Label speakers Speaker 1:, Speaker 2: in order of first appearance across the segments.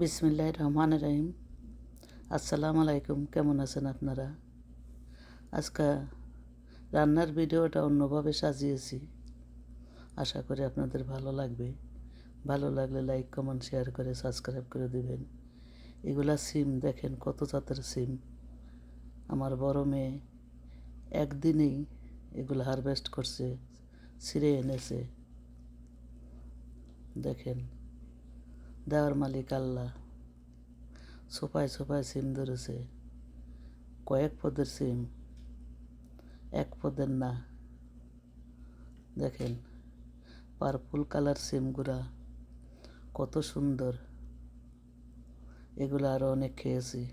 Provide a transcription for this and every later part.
Speaker 1: বিসমিল্লাহ রহমান রহিম। আসসালামু আলাইকুম কেমন আছেন আপনারা? আজকে রান্নার ভিডিওটা অন্যভাবে সাজিয়েছি। আশা করি আপনাদের ভালো লাগবে। ভালো লাগলে লাইক, কমেন্ট, শেয়ার করে, সাবস্ক্রাইব করে দিবেন। এগুলা সিম, দেখেন কত জাতের সিম। আমার বড় মেয়ে একদিনেই এগুলো হারভেস্ট করছে, ছিঁড়ে এনেছে। দেখেন। দেওয়ার মালিক আল্লাহ। সোপায় সোপায় সিম ধরেছে। কয়েক পদের সিম, এক পদের না। দেখেন পার্পল কালার সিমগুলা কত সুন্দর। এগুলো আরও অনেক খেয়েছি।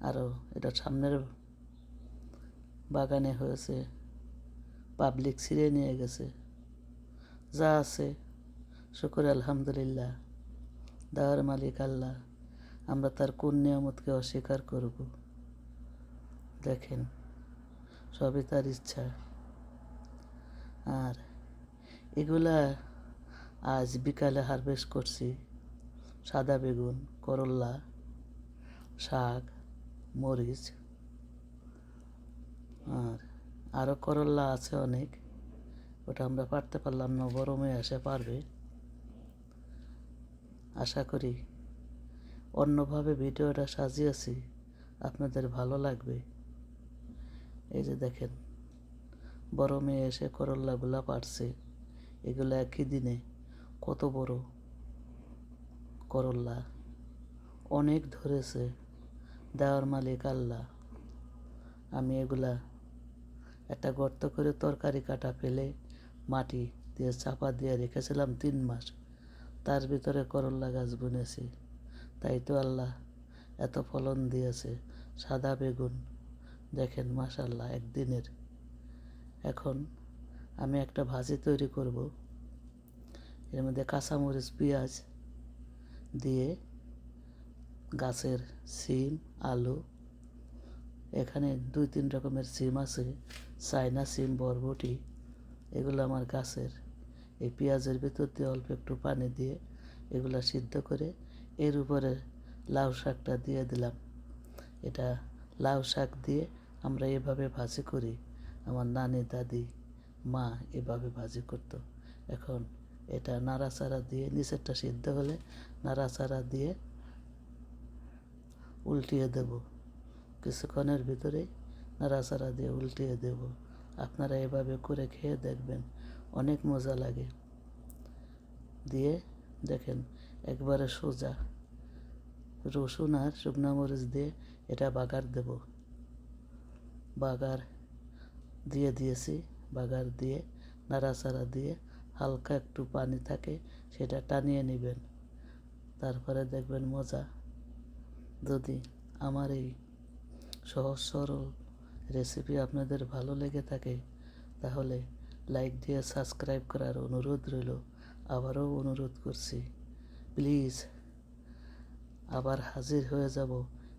Speaker 1: আরও এটা সামনের বাগানে হয়েছে। পাবলিক ছিঁড়ে নিয়ে গেছে। যা আছে শুকুর, আলহামদুলিল্লাহ। দাওয়ার মালিক আল্লাহ, আমরা তার কোন নিয়ামতকে অস্বীকার করব? দেখেন, সবই তার ইচ্ছা। আর এগুলা আজ বিকালে হারভেস্ট করছি। সাদা বেগুন করল্লা শাক, মরিচ। আর আরও করল্লা আছে অনেক, ওটা আমরা পারতে পারলাম না, গরমে এসে পারবে। আশা করি অন্যভাবে ভিডিওটা সাজিয়েছি, আপনাদের ভালো লাগবে। এই যে দেখেন, বড় মেয়ে এসে করল্লাগুলা পারছে। এগুলো একই দিনে কত বড় করল্লা অনেক ধরেছে, দেওয়ার মালিক আল্লাহ। আমি এগুলা একটা গর্ত করে তরকারি কাটা ফেলে মাটি দিয়ে চাপা দিয়ে রেখেছিলাম তিন মাস। তার ভিতরে করল্লা গাছ বুনেছি। তাই তো আল্লাহ এত ফলন দিয়েছে, সাদা বেগুন। দেখেন মাশাল্লাহ একদিনের। এখন আমি একটা ভাজি তৈরি করব। এর মধ্যে কাঁচামরিচ, পেঁয়াজ দিয়ে গাছের সিম, আলু, এখানে দুই তিন রকমের সিম আছে, চায়না সিম, বরবটি, এগুলো আমার গাছের। এই পেঁয়াজের ভিতর দিয়ে অল্প একটু পানি দিয়ে এগুলো সিদ্ধ করে এর উপরে লাউ শাকটা দিয়ে দিলাম। এটা লাউ শাক দিয়ে আমরা এভাবে ভাজি করি। আমার নানি, দাদি, মা এভাবে ভাজি করতো। এখন এটা নাড়াচাড়া দিয়ে নিচেরটা সিদ্ধ হলে নাড়াচাড়া দিয়ে উল্টিয়ে দেব। কিছুক্ষণের ভিতরে নাড়াচাড়া দিয়ে উল্টিয়ে দেব। আপনারা এভাবে করে খেয়ে দেখবেন। অনেক মজা লাগে। দিয়ে দেখেন, একবারে সোজা। রসুন আর শুকনা মরিচ দিয়ে এটা বাগার দেব। বাগার দিয়ে দিয়েছি। বাগার দিয়ে নাড়াচাড়া দিয়ে হালকা একটু পানি থাকে, সেটা টানিয়ে নেবেন। তারপরে দেখবেন মজা। যদি আমার এই সহজ সরল রেসিপি আপনাদের ভালো লেগে থাকে, তাহলে লাইক দিয়ে সাবস্ক্রাইব করার অনুরোধ রইল আবারও অনুরোধ করছি প্লিজ আবার হাজির হয়ে যাব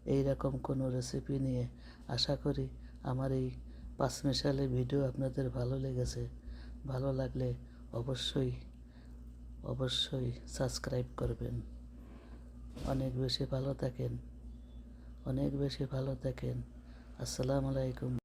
Speaker 1: এই রকম কোনো রেসিপি নিয়ে আশা করি আমার এই পাঁচ মিশালে ভিডিও আপনাদের ভালো লেগেছে। ভালো লাগলে অবশ্যই অবশ্যই সাবস্ক্রাইব করবেন অনেক বেশি ভালো থাকেন অনেক বেশি ভালো থাকেন আসসালামু আলাইকুম